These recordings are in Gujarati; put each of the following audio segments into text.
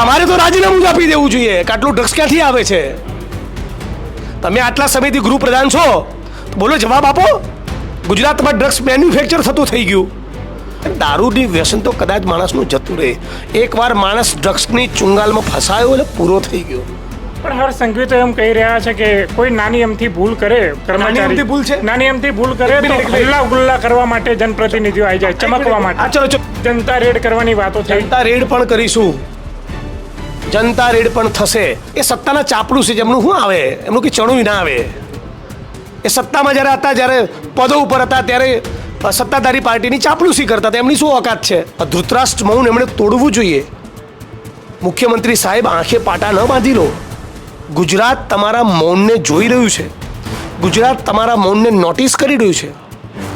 તમારે તો રાજીનામું જ આપી દેવું જોઈએ. કે આટલું ડ્રગ્સ ક્યાંથી આવે છે? તમે આટલા સમયથી ગૃહપ્રધાન છો તો બોલો જવાબ આપો. ગુજરાતમાં ડ્રગ્સ મેન્યુફેક્ચર થતું થઈ ગયું. દારૂની વ્યસન તો કદાચ માણસનું જતું રહે. એકવાર માણસ ડ્રગ્સની ચુંગાલમાં ફસાયો એટલે પૂરો થઈ ગયો. પણ હર સંઘવી તો એમ કહી રહ્યા છે કે કોઈ નાની એમથી ભૂલ કરે કર્મચારી. ભૂલ છે? નાની એમથી ભૂલ કરે તો મિનિટ. ગુલ્લા કરવા માટે જનપ્રતિનિધિઓ આવી જાય ચમકવા માટે. જનતા રેડ કરવાની વાતો થઈ. જનતા રેડ પણ કરીશું. જનતા રેડ પણ થશે. એ સત્તાના ચાપડું છે જેમનું શું આવે? એમનું કે ચણું ના આવે. એ સત્તામાં જ્યારે હતા, જ્યારે પદો ઉપર હતા, ત્યારે સત્તાધારી પાર્ટીની ચાપલુસી કરતા હતા. એમની શું ઓકાત છે? ધૃતરાષ્ટ્ર મૌન એમણે તોડવું જોઈએ. મુખ્યમંત્રી સાહેબ આંખે પાટા ન બાંધી લો. ગુજરાત તમારા મૌનને જોઈ રહ્યું છે. ગુજરાત તમારા મૌનને નોટિસ કરી રહ્યું છે.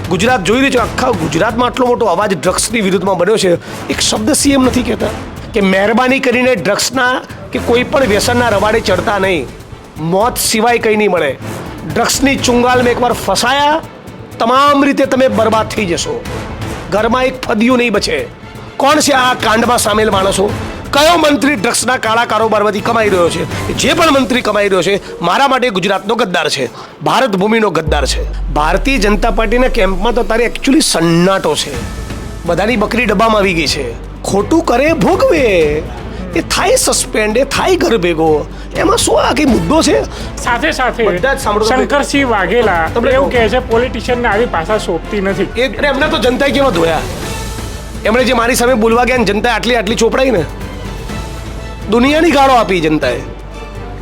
ગુજરાત જોઈ રહ્યું છે. આખા ગુજરાતમાં આટલો મોટો અવાજ ડ્રગ્સની વિરુદ્ધમાં બન્યો છે. એક શબ્દ સીએમ નથી કહેતા. કે મહેરબાની કરીને ડ્રગ્સના કે કોઈ પણ વ્યસનના રવાડે ચડતા નહીં. મોત સિવાય કંઈ નહીં મળે. ડ્રગ્સની ચુંગાલમાં એકવાર ફસાયા, તમામ રીતે તમે બરબાદ થઈ જશો. ઘરમાં એક ફદિયું નહીં બચે. કોણ છે આ કાંડમાં સામેલ માણસો? કયો મંત્રી ડ્રગ્સના કાળા કારોબારમાંથી કમાઈ રહ્યો છે? જે પણ મંત્રી કમાઈ રહ્યો છે, મારા માટે ગુજરાતનો ગદ્દાર છે. ભારત ભૂમિનો ગદ્દાર છે. ભારતીય જનતા પાર્ટીના કેમ્પમાં તો તારે એકચ્યુઅલી સન્નાટો છે. બધાની બકરી ડબ્બામાં આવી ગઈ છે. ખોટું કરે ભોગવે. એ થાય સસ્પેન્ડ એ થાય ઘર ભેગો એમાં શું આ કઈ મુદ્દો છે? સાથે સાથે શંકરસિંહ વાઘેલા તમને એવું કહે. છે પોલિટિશિયનને આવી પાછા સોંપતી નથી. એટલે એમને તો જનતાએ કેવા ધોયા? એમણે જે મારી સામે બોલવા ગયા ને જનતાએ આટલી આટલી ચોપડાઈ ને? દુનિયાની ગાળો આપી જનતાએ.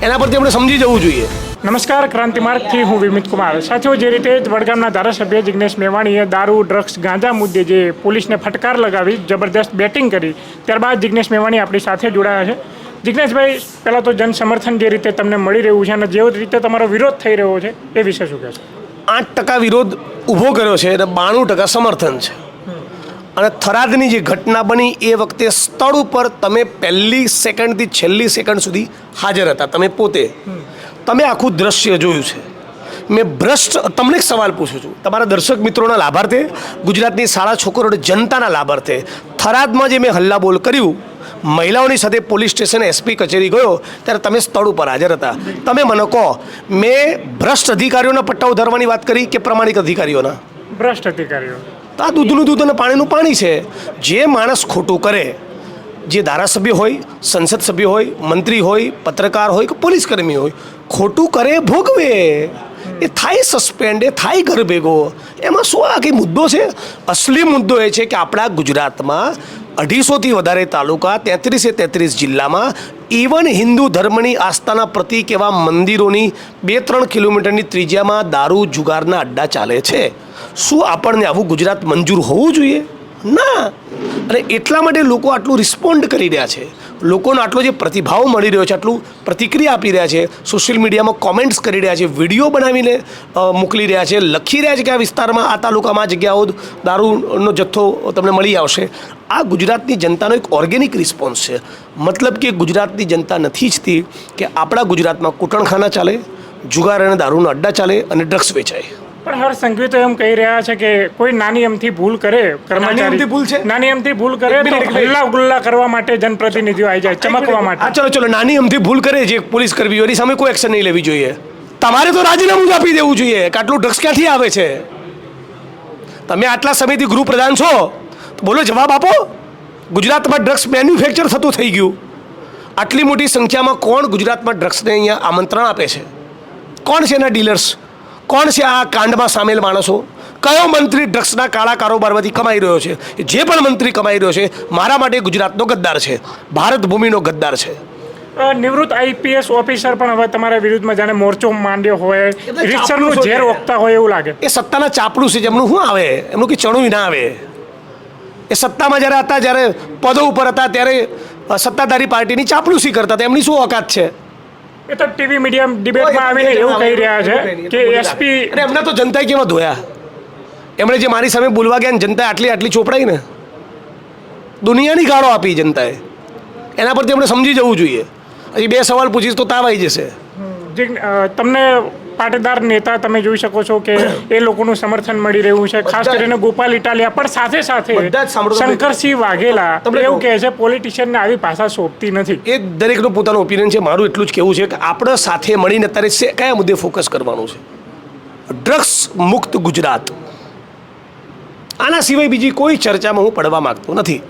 એના પરથી આપણે સમજી જવું જોઈએ. નમસ્કાર ક્રાંતિમાર્ગથી હું વિમિત કુમાર. સાથીઓ જે રીતે વડગામના ધારાસભ્ય જિગ્નેશ મેવાણીએ દારૂ ડ્રગ્સ ગાંજા મુદ્દે જે પોલીસને ફટકાર લગાવી જબરદસ્ત બેટિંગ કરી ત્યારબાદ જિગ્નેશ મેવાણી આપણી સાથે જોડાયા છે. જિગ્નેશભાઈ પહેલાં તો જન સમર્થન જે રીતે તમને મળી રહ્યું છે અને જે રીતે તમારો વિરોધ થઈ રહ્યો છે એ વિશે શું કહેશો? આઠ ટકા વિરોધ ઊભો કર્યો છે અને બાણું ટકા સમર્થન છે. અને થરાદની જે ઘટના બની એ વખતે સ્થળ ઉપર તમે પહેલી સેકન્ડથી છેલ્લી સેકન્ડ સુધી હાજર હતા તમે પોતે. તમે આખું દ્રશ્ય જોયું છે. મેં ભ્રષ્ટ તમને એક સવાલ પૂછું છું. તમારા દર્શક મિત્રોના લાભાર્થે ગુજરાતની શાળા છોકરો જનતાના લાભાર્થે થરાદમાં જે મેં હલ્લાબોલ કર્યું મહિલાઓની સાથે પોલીસ સ્ટેશન એસપી કચેરી ગયો ત્યારે તમે સ્થળ ઉપર હાજર હતા. તમે મને કહો મેં ભ્રષ્ટ અધિકારીઓના પટ્ટા ઉધારવાની વાત કરી કે પ્રમાણિક અધિકારીઓના? ભ્રષ્ટ અધિકારીઓ. તો આ દૂધનું દૂધ અને પાણીનું પાણી છે. જે માણસ ખોટું કરે જે ધારાસભ્ય હોય, સંસદ સભ્ય હોય, મંત્રી હોય, પત્રકાર હોય કે પોલીસ કર્મી હોય, ખોટું કરે, ભોગવે. એ થાય સસ્પેન્ડ એ થાય ઘર ભેગો એમાં શું આ કંઈ મુદ્દો છે? અસલી મુદ્દો એ છે કે આપણા ગુજરાતમાં અઢીસોથી વધારે તાલુકા તેત્રીસે તેત્રીસ જિલ્લામાં ઇવન હિન્દુ ધર્મની આસ્થાના પ્રતિક એવા મંદિરોની બે ત્રણ કિલોમીટરની ત્રિજ્યામાં દારૂ જુગારના અડ્ડા ચાલે છે. શું આપણને આવું ગુજરાત મંજૂર હોવું જોઈએ? ના. અને એટલા માટે લોકો આટલું રિસ્પોન્ડ કરી રહ્યા છે. લોકોનો આટલો જે પ્રતિભાવ મળી રહ્યો છે, આટલું પ્રતિક્રિયા આપી રહ્યા છે સોશિયલ મીડિયામાં કોમેન્ટ્સ કરી રહ્યા છે વીડિયો બનાવીને મોકલી રહ્યા છે, લખી રહ્યા છે કે આ વિસ્તારમાં, આ તાલુકામાં આ જગ્યાઓ દારૂનો જથ્થો તમને મળી આવશે. આ ગુજરાતની જનતાનો એક ઓર્ગેનિક રિસ્પોન્સ છે. મતલબ કે ગુજરાતની જનતા નથી ઈચ્છતી કે આપણા ગુજરાતમાં કૂટણખાના ચાલે, જુગાર અને દારૂના અડ્ડા ચાલે અને ડ્રગ્સ વેચાય. પણ હર્ષ સંઘવી તો એમ કહી રહ્યા છે કે કોઈ નાની એમથી ભૂલ કરે કર્મચારી એમથી ભૂલ છે? નાની એમથી ભૂલ કરે ગુલ્લા તો. હલ્લા ગુલ્લા કરવા માટે જનપ્રતિનિધિઓ આવી જાય ચમકવા માટે. ચલો ચલો નાની અમથી ભૂલ કરે જે પોલીસ કરવી એની સામે કોઈ એક્શન નહીં લેવી જોઈએ. તમારે તો રાજીનામું જ આપી દેવું જોઈએ. કે આટલું ડ્રગ્સ ક્યાંથી આવે છે? તમે આટલા સમયથી ગૃહ પ્રધાન છો. તો બોલો જવાબ આપો. ગુજરાતમાં ડ્રગ્સ મેન્યુફેક્ચર થતું થઈ ગયું. આટલી મોટી સંખ્યામાં કોણ ગુજરાતમાં ડ્રગ્સને અહીંયા આમંત્રણ આપે છે? કોણ છે એના ડીલર્સ કોણ છે આ કાંડમાં સામેલ માણસો? કયો મંત્રી ડ્રગ્સના કાળા કારોબારમાંથી કમાઈ રહ્યો છે? જે પણ મંત્રી કમાઈ રહ્યો છે મારા માટે ગુજરાતનો ગદ્દાર છે ભારત ભૂમિનો ગદ્દાર છે. નિવૃત્ત આઈપીએસ ઓફિસર પણ હવે તમારા વિરુદ્ધમાં જાણે મોરચો માંડ્યો હોય રિક્ષરનું ઝેર ઓકતા હોય એવું લાગે. એ સત્તાના ચાપડું છે જેમનું શું આવે? એમનું કે ચણું ના આવે. એ સત્તામાં જ્યારે હતા જ્યારે પદો ઉપર હતા ત્યારે સત્તાધારી પાર્ટીની ચાપલુસી કરતા હતા. એમની શું ઓકાત છે? એ તો ટીવી મીડિયા ડિબેટમાં આવીને એવું કહી રહ્યા છે કે એસપી અને એમને તો જનતાએ કેવા ધોયા? એમણે જે મારી સામે બોલવા ગયા ને જનતાએ આટલી આટલી ચોપડાઈ ને? દુનિયાની ગાળો આપી જનતાએ. એના પરથી એમણે સમજી જવું જોઈએ. હજી બે સવાલ પૂછીશ તો તાવ આવી જશે. તમને પાટીદાર નેતા તમે જોઈ શકો છો કે એ લોકોનું સમર્થન મળી રહ્યું છે. ખાસ કરીને ગોપાલ ઇટાલિયા પણ સાથે સાથે શંકરસિંહ વાઘેલા એવું કહે છે પોલિટિશિયનને આવી ભાષા શોભતી નથી. એ દરેકનું પોતાનું ઓપિનિયન છે મારું એટલું જ કહેવું છે કે આપણે સાથે મળીને અત્યારે શે- કયા મુદ્દે ફોકસ કરવાનું છે? ડ્રગ્સ મુક્ત ગુજરાત. આના સિવાય બીજી કોઈ ચર્ચામાં હું પડવા માગતો નથી.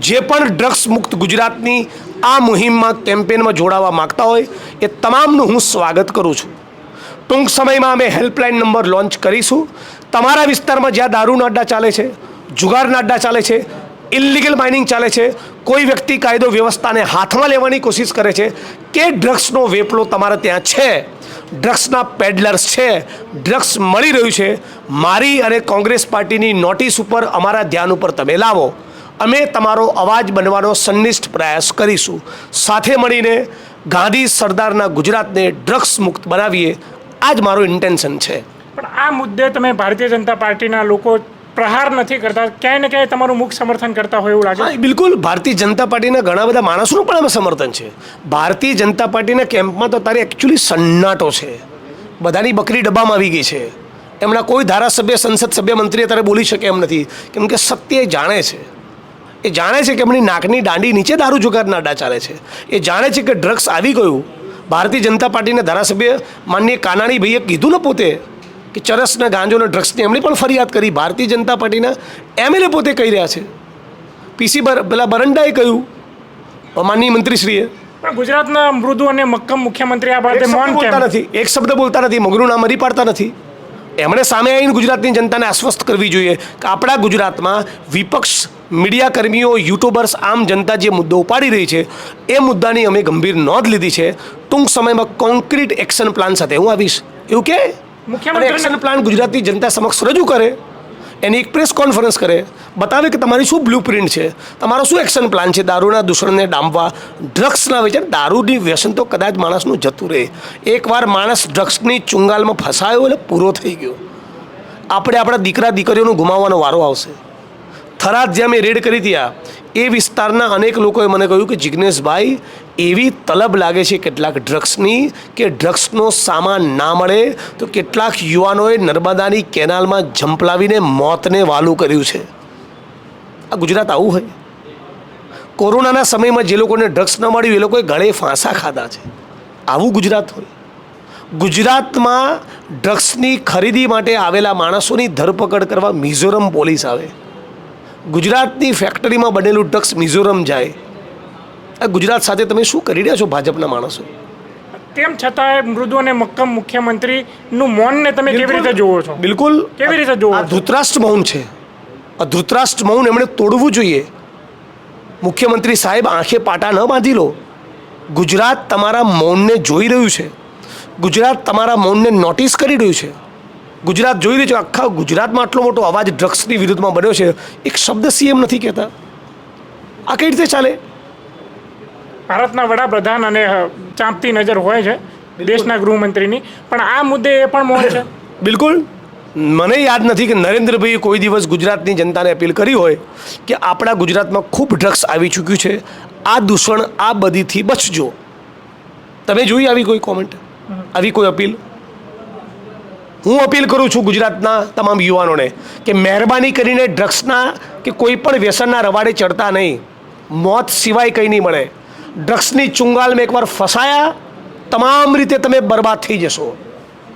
જે પણ ડ્રગ્સ મુક્ત ગુજરાતની આ મુહિમમાં કેમ્પેનમાં જોડાવા માગતા હોય એ તમામનું હું સ્વાગત કરું છું. ટૂંક સમયમાં અમે હેલ્પલાઇન નંબર લોન્ચ કરીશું. તમારા વિસ્તારમાં જ્યાં દારૂના અડ્ડા ચાલે છે, જુગારના અડ્ડા ચાલે છે ઇલિગલ માઇનિંગ ચાલે છે, કોઈ વ્યક્તિ કાયદો વ્યવસ્થાને હાથમાં લેવાની કોશિશ કરે છે કે ડ્રગ્સનો વેપલો તમારે ત્યાં છે, ડ્રગ્સના પેડલર્સ છે, ડ્રગ્સ મળી રહ્યું છે, મારી અને કોંગ્રેસ પાર્ટીની નોટિસ ઉપર અમારા ધ્યાન ઉપર તમે લાવો. અમે તમારો અવાજ બનવાનો સંનિષ્ઠ પ્રયાસ કરીશું. સાથે મળીને ગાંધી સરદારના ગુજરાતને ડ્રગ્સ મુક્ત બનાવીએ આ જ મારું ઇન્ટેન્શન છે. પણ આ મુદ્દે તમે ભારતીય જનતા પાર્ટીના લોકો પ્રહાર નથી કરતા. ક્યાંય ને ક્યાંય તમારું મુખ સમર્થન કરતા હોય એવું લાગે બિલકુલ. ભારતીય જનતા પાર્ટીના ઘણા બધા માણસોનું પણ અમે સમર્થન છે. ભારતીય જનતા પાર્ટીના કેમ્પમાં તો તારે એકચ્યુઅલી સન્નાટો છે. બધાની બકરી ડબ્બામાં આવી ગઈ છે. એમના કોઈ ધારાસભ્ય સંસદ સભ્ય મંત્રી અત્યારે બોલી શકે એમ નથી. કેમ કે સત્ય એ જાણે છે. એ જાણે છે કે એમની નાકની દાંડી નીચે દારૂ જુગારના નાડા ચાલે છે. એ જાણે છે કે ડ્રગ્સ આવી ગયું. ભારતીય જનતા પાર્ટીના ધારાસભ્ય માનનીય કાનાણી ભાઈએ કીધું ને પોતે કે ચરસના ગાંજોના ગાંજો ડ્રગ્સની એમણે પણ ફરિયાદ કરી. ભારતીય જનતા પાર્ટીના એમએલએ પોતે કહી રહ્યા છે. પીસી બર પેલા બરંડાએ કહ્યું માનનીય મંત્રીશ્રીએ. પણ ગુજરાતના મૃદુ અને મક્કમ મુખ્યમંત્રી આ બાબતે મૌન બોલતા નથી. એક શબ્દ બોલતા નથી. મગનું નામ મરી પાડતા નથી. એમણે સામે આવીને ગુજરાતની જનતાને આશ્વસ્ત કરવી જોઈએ કે આપણા ગુજરાતમાં વિપક્ષ મીડિયા કર્મીઓ યુટ્યુબર્સ આમ જનતા જે મુદ્દો ઉપાડી રહી છે એ મુદ્દાની અમે ગંભીર નોંધ લીધી છે. ટૂંક સમયમાં કોન્ક્રીટ એક્શન પ્લાન સાથે હું આવીશ. એવું કે? એક્શન પ્લાન ગુજરાતની જનતા સમક્ષ રજૂ કરે એની એક પ્રેસ કોન્ફરન્સ કરે બતાવે કે તમારી શું બ્લુ પ્રિન્ટ છે? તમારો શું એક્શન પ્લાન છે? દારૂના દૂષણને ડામવા ડ્રગ્સના વેચાણ? દારૂની વ્યસન તો કદાચ માણસનું જતું રહે. એકવાર માણસ ડ્રગ્સની ચુંગાલમાં ફસાયો એટલે પૂરો થઈ ગયો. આપણે આપણા દીકરા દીકરીઓનું ગુમાવવાનો વારો આવશે. થરાદ જ્યાં મેં રેડ કરી ત્યાં એ વિસ્તારના અનેક લોકોએ મને કહ્યું કે જિજ્ઞેશભાઈ એવી તલબ લાગે છે કેટલાક ડ્રગ્સની કે ડ્રગ્સનો સામાન ના મળે તો કેટલાક યુવાનોએ નર્મદાની કેનાલમાં ઝંપલાવીને મોતને વાલું કર્યું છે. આ ગુજરાત આવું હોય. કોરોનાના સમયમાં જે લોકોને ડ્રગ્સ ન મળ્યું, એ લોકોએ ગળે ફાંસા ખાધા છે. આવું ગુજરાત હોય. ગુજરાતમાં ડ્રગ્સની ખરીદી માટે આવેલા માણસોની ધરપકડ કરવા મિઝોરમ પોલીસ આવે. ગુજરાતની ફેક્ટરીમાં બનેલું ડ્રગ્સ મિઝોરમ જાય. આ ગુજરાત સાથે તમે શું કરી રહ્યા છો ભાજપના માણસો? તેમ છતાંય મૃદુ અને મક્કમ મુખ્યમંત્રીનું મૌનને તમે કેવી રીતે જુઓ છો? બિલકુલ. કેવી રીતે જુઓ આ ધૃતરાષ્ટ્ર મૌન છે. આ ધૃતરાષ્ટ્ર મૌન એમણે તોડવું જોઈએ. મુખ્યમંત્રી સાહેબ આંખે પાટા ન બાંધી લો. ગુજરાત તમારા મૌનને જોઈ રહ્યું છે. ગુજરાત તમારા મૌનને નોટિસ કરી રહ્યું છે. ગુજરાત જોઈ રહ્યું છે આખા ગુજરાતમાં આટલો મોટો અવાજ ડ્રગ્સની વિરુદ્ધમાં બન્યો છે. એક શબ્દ સીએમ નથી કહેતા. આ કઈ રીતે ચાલે? ભારતના વડાપ્રધાન અને ચાંપતી નજર હોય છે દેશના ગૃહમંત્રીની. પણ આ મુદ્દે એ પણ મૌન છે. બિલકુલ. મને યાદ નથી કે નરેન્દ્રભાઈએ કોઈ દિવસ ગુજરાતની જનતાને અપીલ કરી હોય કે આપણા ગુજરાતમાં ખૂબ ડ્રગ્સ આવી ચૂક્યું છે. આ દૂષણ આ બધીથી બચજો. તમે જોઈ આવી કોઈ કોમેન્ટ આવી કોઈ અપીલ? હું અપીલ કરું છું ગુજરાતના તમામ યુવાનોને કે મહેરબાની કરીને ડ્રગ્સના કે કોઈ પણ વ્યસનના રવાડે ચડતા નહીં. મોત સિવાય કંઈ નહીં મળે. ડ્રગ્સની ચુંગાલમાં એકવાર ફસાયા, તમામ રીતે તમે બરબાદ થઈ જશો.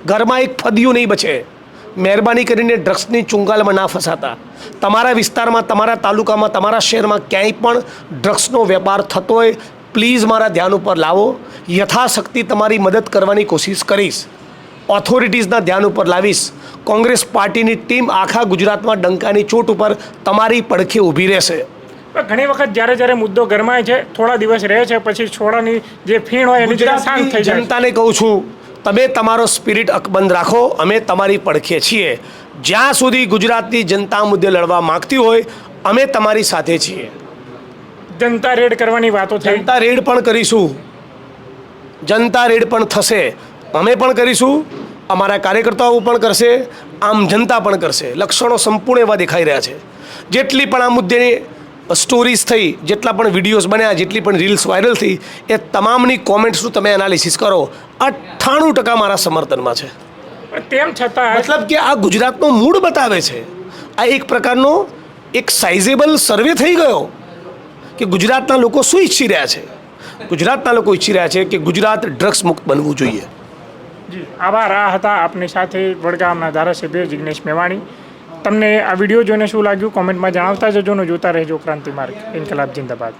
ઘરમાં એક ફદિયું નહીં બચે. મહેરબાની કરીને ડ્રગ્સની ચુંગાલમાં ના ફસાતા. તમારા વિસ્તારમાં, તમારા તાલુકામાં, તમારા શહેરમાં ક્યાંય પણ ડ્રગ્સનો વેપાર થતો હોય, પ્લીઝ મારા ધ્યાન ઉપર લાવો. યથાશક્તિ તમારી મદદ કરવાની કોશિશ કરીશ. ઓથોરિટીઝના ધ્યાન ઉપર લાવીશ. કોંગ્રેસ પાર્ટીની ટીમ આખા ગુજરાતમાં ડંકાની ચોટ ઉપર તમારી પડખે ઊભી રહેશે. ઘણી વખત જ્યારે જ્યારે મુદ્દો ગરમાય છે થોડા દિવસ રહે છે પછી છોડાની જે ફીણ હોય એની શાંત થઈ જાય. જનતાને કહું છું તમે તમારો સ્પિરિટ અકબંધ રાખો અમે તમારી પડખે છીએ. જ્યાં સુધી ગુજરાતની જનતા મુદ્દે લડવા માંગતી હોય અમે તમારી સાથે છીએ. જનતા રેડ કરવાની વાતો થઈ. જનતા રેડ પણ કરીશું. જનતા રેડ પણ થશે. અમે પણ કરીશું અમારા કાર્યકર્તાઓ પણ કરશે આમ જનતા પણ કરશે. લક્ષણો સંપૂર્ણ એવા દેખાઈ રહ્યા છે. જેટલી પણ આ મુદ્દે સ્ટોરીઝ થઈ જેટલા પણ વિડીયોઝ બન્યા જેટલી પણ રીલ્સ વાયરલ થઈ એ તમામની કોમેન્ટ્સનું તમે એનાલિસિસ કરો. અઠ્ઠાણું ટકા મારા સમર્થનમાં છે. તેમ છતાં મતલબ કે આ ગુજરાતનો મૂડ બતાવે છે. આ એક પ્રકારનો એક સાઇઝેબલ સર્વે થઈ ગયો કે ગુજરાતના લોકો શું ઈચ્છી રહ્યા છે. ગુજરાતના લોકો ઈચ્છી રહ્યા છે કે ગુજરાત ડ્રગ્સ મુક્ત બનવું જોઈએ. જી રાહ હતા આપની સાથે વડગામના ધારાસભ્ય જિગ્નેશ મેવાણી. તમને આ વીડિયો જોઈને શું લાગ્યું? કોમેન્ટમાં જણાવતા જજો ને જોતા રહેજો ક્રાંતિ માર્ગ. ઇન્કલાબ, જિંદાબાદ.